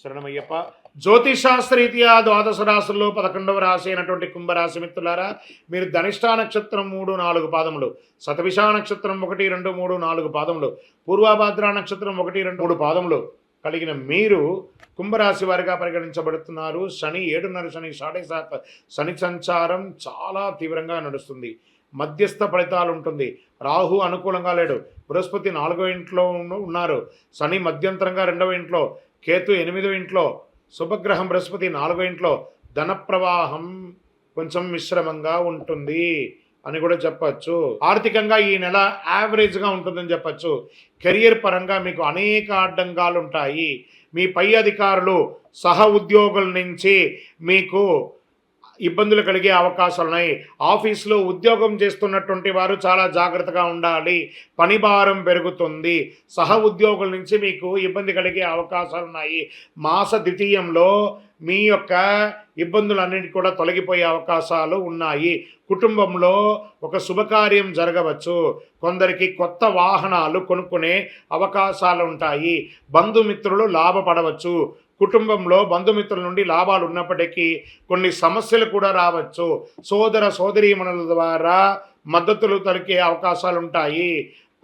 శరణమయ్యప్ప. జ్యోతిషాస్త్రరీత్యా ద్వాదశ రాశుల్లో పదకొండవ రాశి అయినటువంటి కుంభరాశి మిత్రులారా మీరు ధనిష్టా నక్షత్రం మూడు నాలుగు పాదములు శతవిషా నక్షత్రం ఒకటి రెండు మూడు నాలుగు పాదములు పూర్వాభాద్ర నక్షత్రం ఒకటి రెండు మూడు పాదములు కలిగిన మీరు కుంభరాశి వారిగా పరిగణించబడుతున్నారు. శని ఏడున్నర శని సాడే శాత శని సంచారం చాలా తీవ్రంగా నడుస్తుంది. మధ్యస్థ ఫలితాలు ఉంటుంది. రాహు అనుకూలంగా లేడు. బృహస్పతి నాలుగో ఇంట్లో ఉన్నారు. శని మధ్యంతరంగా రెండవ ఇంట్లో కేతు ఎనిమిదో ఇంట్లో శుభగ్రహం బృహస్పతి నాలుగో ఇంట్లో ధన ప్రవాహం కొంచెం మిశ్రమంగా ఉంటుంది అని కూడా చెప్పచ్చు. ఆర్థికంగా ఈ నెల యావరేజ్గా ఉంటుందని చెప్పచ్చు. కెరియర్ పరంగా మీకు అనేక అడ్డంకాలు ఉంటాయి మీ పై అధికారులు సహ ఉద్యోగుల నుంచి మీకు ఇబ్బందులు కలిగే అవకాశాలు ఉన్నాయి. ఆఫీస్లో ఉద్యోగం చేస్తున్నటువంటి వారు చాలా జాగ్రత్తగా ఉండాలి. పని భారం పెరుగుతుంది. సహ ఉద్యోగుల నుంచి మీకు ఇబ్బంది కలిగే అవకాశాలు ఉన్నాయి. మాస ద్వితీయంలో మీ యొక్క ఇబ్బందులన్నిటి కూడా తొలగిపోయే అవకాశాలు ఉన్నాయి. కుటుంబంలో ఒక శుభకార్యం జరగవచ్చు. కొందరికి కొత్త వాహనాలు కొనుక్కునే అవకాశాలు ఉంటాయి. బంధుమిత్రులు లాభపడవచ్చు. కుటుంబంలో బంధుమిత్రుల నుండి లాభాలు ఉన్నప్పటికీ కొన్ని సమస్యలు కూడా రావచ్చు. సోదర సోదరీమణుల ద్వారా మద్దతులు దొరికే అవకాశాలు ఉంటాయి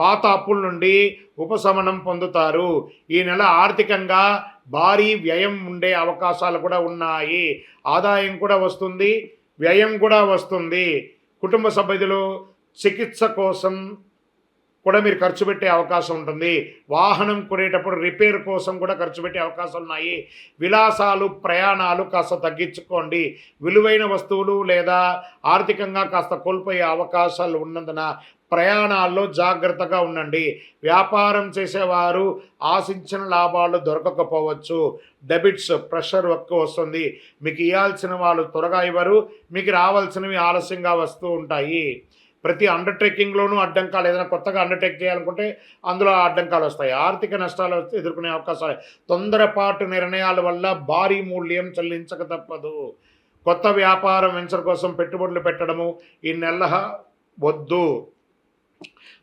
పాత అప్పుల నుండి ఉపశమనం పొందుతారు. ఈ నెల ఆర్థికంగా భారీ వ్యయం ఉండే అవకాశాలు కూడా ఉన్నాయి. ఆదాయం కూడా వస్తుంది వ్యయం కూడా వస్తుంది. కుటుంబ సభ్యులు చికిత్స కోసం కూడా మీరు ఖర్చు పెట్టే అవకాశం ఉంటుంది. వాహనం కొనేటప్పుడు రిపేర్ కోసం కూడా ఖర్చు పెట్టే అవకాశాలు ఉన్నాయి. విలాసాలు ప్రయాణాలు కాస్త తగ్గించుకోండి. విలువైన వస్తువులు లేదా ఆర్థికంగా కాస్త కోల్పోయే అవకాశాలు ఉన్నందున ప్రయాణాల్లో జాగ్రత్తగా ఉండండి. వ్యాపారం చేసేవారు ఆశించిన లాభాలు దొరకకపోవచ్చు. డెబిట్స్ ప్రెషర్ ఎక్కువ వస్తుంది. మీకు ఇవ్వాల్సిన వాళ్ళు త్వరగా ఇవ్వరు. మీకు రావాల్సినవి ఆలస్యంగా వస్తూ ఉంటాయి. ప్రతి అండర్టేకింగ్లోనూ అడ్డంకాలు ఏదైనా కొత్తగా అండర్టేక్ చేయాలనుకుంటే అందులో అడ్డంకాలు వస్తాయి. ఆర్థిక నష్టాలు వస్తే ఎదుర్కొనే అవకాశాలు. తొందరపాటు నిర్ణయాల వల్ల భారీ మూల్యం చెల్లించక తప్పదు. కొత్త వ్యాపారం వెంచర్ కోసం పెట్టుబడులు పెట్టడము ఈ నెల వద్దు.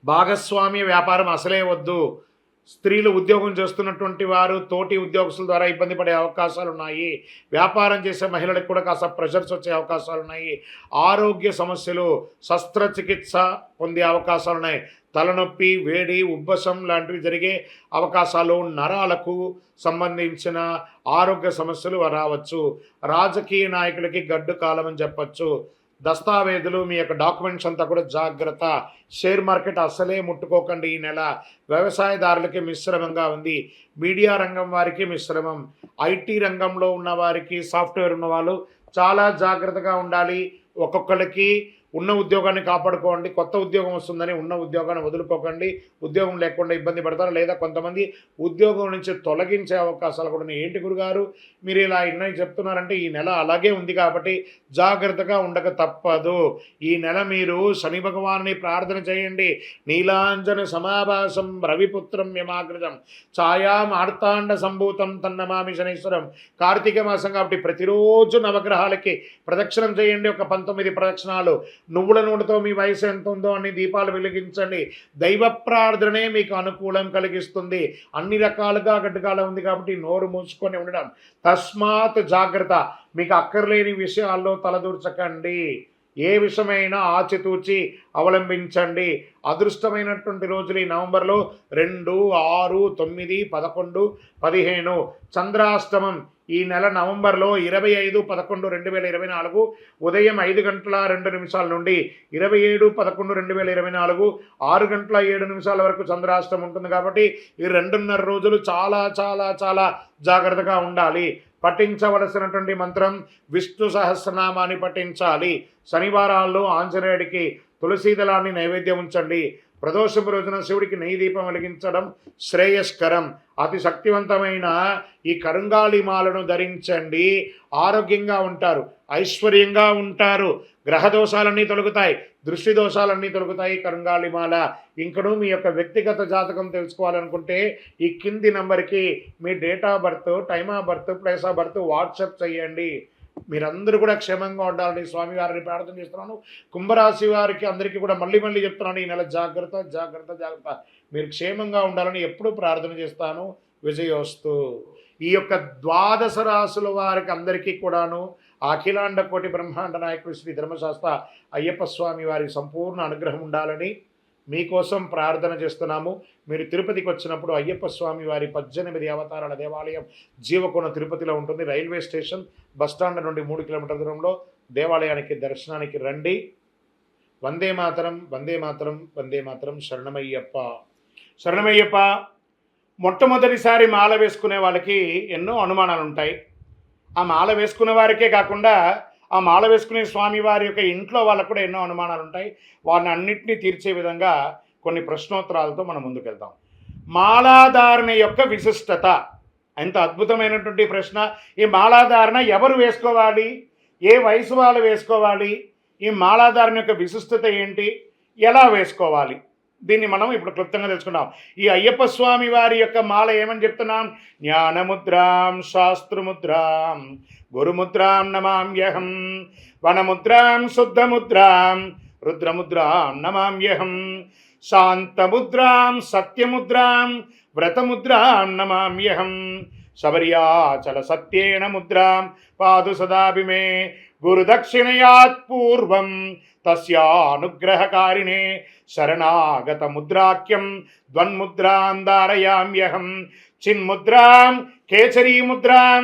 భాగస్వామ్య వ్యాపారం అసలే వద్దు. స్త్రీలు ఉద్యోగం చేస్తున్నటువంటి వారు తోటి ఉద్యోగస్తుల ద్వారా ఇబ్బంది పడే అవకాశాలు ఉన్నాయి. వ్యాపారం చేసే మహిళలకు కూడా కాస్త ప్రెషర్స్ వచ్చే అవకాశాలు ఉన్నాయి. ఆరోగ్య సమస్యలు శస్త్రచికిత్స పొందే అవకాశాలు ఉన్నాయి. తలనొప్పి వేడి ఉబ్బసం లాంటివి జరిగే అవకాశాలు నరాలకు సంబంధించిన ఆరోగ్య సమస్యలు రావచ్చు. రాజకీయ నాయకులకి గడ్డు కాలం అని చెప్పచ్చు. దస్తావేజులు మీ యొక్క డాక్యుమెంట్స్ అంతా కూడా జాగ్రత్త. షేర్ మార్కెట్ అస్సలే ముట్టుకోకండి ఈ నెల. వ్యవసాయదారులకి మిశ్రమంగా ఉంది. మీడియా రంగం వారికి మిశ్రమం. ఐటీ రంగంలో ఉన్న వారికి సాఫ్ట్వేర్ ఉన్న వాళ్ళు చాలా జాగ్రత్తగా ఉండాలి. ఒక్కొక్కరికి ఉన్న ఉద్యోగాన్ని కాపాడుకోండి కొత్త ఉద్యోగం వస్తుందని ఉన్న ఉద్యోగాన్ని వదులుకోకండి ఉద్యోగం లేకుండా ఇబ్బంది పడతారు లేదా కొంతమంది ఉద్యోగం నుంచి తొలగించే అవకాశాలు కూడా ఏంటి గురుగారు? మీరు ఇలా ఇన్నవి చెప్తున్నారంటే ఈ నెల అలాగే ఉంది కాబట్టి జాగ్రత్తగా ఉండక తప్పదు. ఈ నెల మీరు శని భగవాన్ని ప్రార్థన చేయండి. నీలాంజన సమాభాసం రవిపుత్రం యమాకృతం ఛాయా మార్తాండ సంభూతం తన్నమామి శనీశ్వరం. కార్తీక మాసం కాబట్టి ప్రతిరోజు నవగ్రహాలకి ప్రదక్షిణం చేయండి. ఒక పంతొమ్మిది ప్రదక్షిణాలు. నువ్వుల నూనెతో మీ వయసు ఎంత ఉందో అన్ని దీపాలు వెలిగించండి. దైవ ప్రార్థనే మీకు అనుకూలం కలిగిస్తుంది. అన్ని రకాలుగా గడ్డకాలం ఉంది కాబట్టి నోరు మూసుకొని ఉండడం. తస్మాత్ జాగ్రత్త. మీకు అక్కర్లేని విషయాల్లో తలదూర్చకండి. ఏ విషయమైనా ఆచితూచి అవలంబించండి. అదృష్టమైనటువంటి రోజులు ఈ నవంబర్లో రెండు ఆరు తొమ్మిది పదకొండు పదిహేను. చంద్రాష్టమం ఈ నెల నవంబర్లో ఇరవై ఐదు పదకొండు రెండు వేల ఇరవై నాలుగు. ఉదయం ఐదు గంటల రెండు నిమిషాల నుండి ఇరవై ఏడు పదకొండు రెండు వేల ఇరవై నాలుగు. ఆరు గంటల ఏడు నిమిషాల వరకు చంద్రాష్టమం ఉంటుంది కాబట్టి ఈ రెండున్నర రోజులు చాలా చాలా చాలా జాగ్రత్తగా ఉండాలి. పఠించవలసినటువంటి మంత్రం విష్ణు సహస్రనామాన్ని పఠించాలి. శనివారాల్లో ఆంజనేయుడికి తులసీదళాన్ని నైవేద్యం ఉంచండి. ప్రదోషపు రోజున శివుడికి నెయ్యి దీపం వెలిగించడం శ్రేయస్కరం. అతి శక్తివంతమైన ఈ కరుంగాళి మాలను ధరించండి. ఆరోగ్యంగా ఉంటారు ఐశ్వర్యంగా ఉంటారు. గ్రహ దోషాలన్నీ తొలగుతాయి దృష్టి దోషాలన్నీ తొలగుతాయి కరుంగాళి మాల. ఇంకను మీ యొక్క వ్యక్తిగత జాతకం తెలుసుకోవాలనుకుంటే ఈ కింది నంబర్కి మీ date of birth time of birth place of birth WhatsApp చేయండి. మీరందరూ కూడా క్షేమంగా ఉండాలని స్వామివారిని ప్రార్థన చేస్తున్నాను. కుంభరాశి వారికి అందరికీ కూడా మళ్ళీ మళ్ళీ చెప్తున్నాను ఈ నెల జాగ్రత్త జాగ్రత్త జాగ్రత్త. మీరు క్షేమంగా ఉండాలని ఎప్పుడూ ప్రార్థన చేస్తాను. విజయోస్తు. ఈ యొక్క ద్వాదశ రాసుల వారికి అందరికీ కూడాను అఖిలాండ కోటి బ్రహ్మాండ నాయకుడు శ్రీ ధర్మశాస్త్ర అయ్యప్ప స్వామి వారి సంపూర్ణ అనుగ్రహం ఉండాలని మీకోసం ప్రార్థన చేస్తున్నాము. మీరు తిరుపతికి వచ్చినప్పుడు అయ్యప్ప స్వామి వారి పద్దెనిమిది అవతారాల దేవాలయం జీవకోణ తిరుపతిలో ఉంటుంది. రైల్వే స్టేషన్ బస్టాండ్ నుండి మూడు కిలోమీటర్ల దూరంలో దేవాలయానికి దర్శనానికి రండి. వందే మాతరం వందే మాతరం వందే మాతరం శరణమయ్యప్ప. శరణమయ్యప్ప మొట్టమొదటిసారి మాల వేసుకునే వాళ్ళకి ఎన్నో అనుమానాలు ఉంటాయి ఆ మాల వేసుకునే వారికే కాకుండా ఆ మాల వేసుకునే స్వామి వారి యొక్క ఇంట్లో వాళ్ళకు కూడా ఎన్నో అనుమానాలు ఉంటాయి వారిని అన్నింటినీ తీర్చే విధంగా కొన్ని ప్రశ్నోత్తరాలతో మనం ముందుకెళ్తాం. మాలాధారణ యొక్క విశిష్టత ఎంత అద్భుతమైనటువంటి ప్రశ్న. ఈ మాలాధారణ ఎవరు వేసుకోవాలి? ఏ వయసు వాళ్ళు వేసుకోవాలి? ఈ మాలాధారణ యొక్క విశిష్టత ఏంటి? ఎలా వేసుకోవాలి? దీన్ని మనం ఇప్పుడు క్లుప్తంగా తెలుసుకున్నాం ఈ అయ్యప్ప స్వామి వారి యొక్క మాల ఏమని చెప్తున్నాం? జ్ఞానముద్రాం శాస్త్రముద్రాం గురుముద్రాం నమామ్యహం వనముద్రాం శుద్ధముద్రాం రుద్రముద్రాం నమామ్యహం శాంతముద్రాం సత్యముద్రాం వ్రతముద్రాం నమామ్యహం శబర్యాచల సత్యేన ముద్రాం పాదు సదాభిమే గురుదక్షిణయాత్ పూర్వం తస్యానుగ్రహకారిణే శరణాగత ముద్రాఖ్యం ద్వన్ముద్రాం ధారయామ్యహం చిన్ముద్రాం కేసరీముద్రాం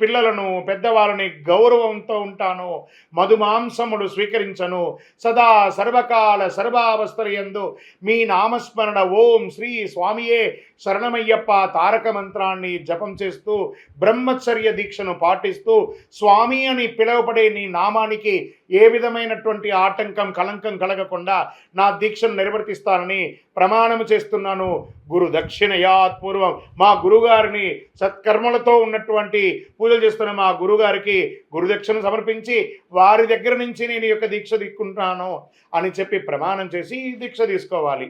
పిల్లలను పెద్దవాళ్ళని గౌరవంతో ఉంటాను. మధుమాంసములు స్వీకరించను. సదా సర్వకాల సర్వావస్థలయందు మీ నామస్మరణ ఓం శ్రీ స్వామియే శరణమయ్యప్ప తారక మంత్రాన్ని జపం చేస్తూ బ్రహ్మచర్య దీక్షను పాటిస్తూ స్వామి అని పిలువబడే నీ నామానికి ఏ విధమైనటువంటి ఆటంకం కలంకం కలగకుండా నా దీక్షను నిర్వర్తిస్తానని ప్రమాణం చేస్తున్నాను. గురు దక్షిణయాత్ పూర్వం మా గురుగారిని సత్కర్మలతో ఉన్నటువంటి పూజలు చేస్తున్న మా గురుగారికి గురుదక్షిణ సమర్పించి వారి దగ్గర నుంచి నేను యొక్క దీక్ష తీసుకుంటాను అని చెప్పి ప్రమాణం చేసి దీక్ష తీసుకోవాలి.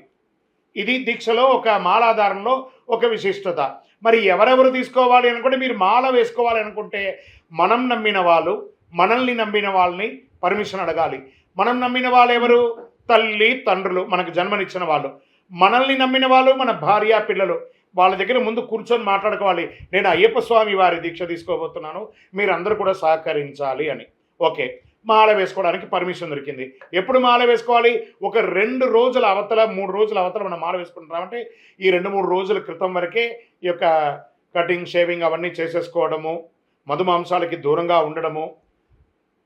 ఇది దీక్షలో ఒక మాలాధారంలో ఒక విశిష్టత. మరి ఎవరెవరు తీసుకోవాలి అనుకుంటే మీరు మాల వేసుకోవాలి అనుకుంటే మనం నమ్మిన వాళ్ళు మనల్ని నమ్మిన వాళ్ళని పర్మిషన్ అడగాలి. మనం నమ్మిన వాళ్ళు ఎవరు? తల్లి తండ్రులు మనకు జన్మనిచ్చిన వాళ్ళు. మనల్ని నమ్మిన వాళ్ళు మన భార్య పిల్లలు. వాళ్ళ దగ్గర ముందు కూర్చొని మాట్లాడుకోవాలి. నేను అయ్యప్ప స్వామి వారి దీక్ష తీసుకోబోతున్నాను. మీరందరూ కూడా సహకరించాలి అని. ఓకే. మాల వేసుకోవడానికి పర్మిషన్ దొరికింది. ఎప్పుడు మాల వేసుకోవాలి? ఒక రెండు రోజుల అవతల మూడు రోజుల అవతల మనం మాల వేసుకుంటున్నామంటే ఈ రెండు మూడు రోజుల క్రితం వరకే ఈ యొక్క కటింగ్ షేవింగ్ అవన్నీ చేసేసుకోవడము మధుమాంసాలకి దూరంగా ఉండడము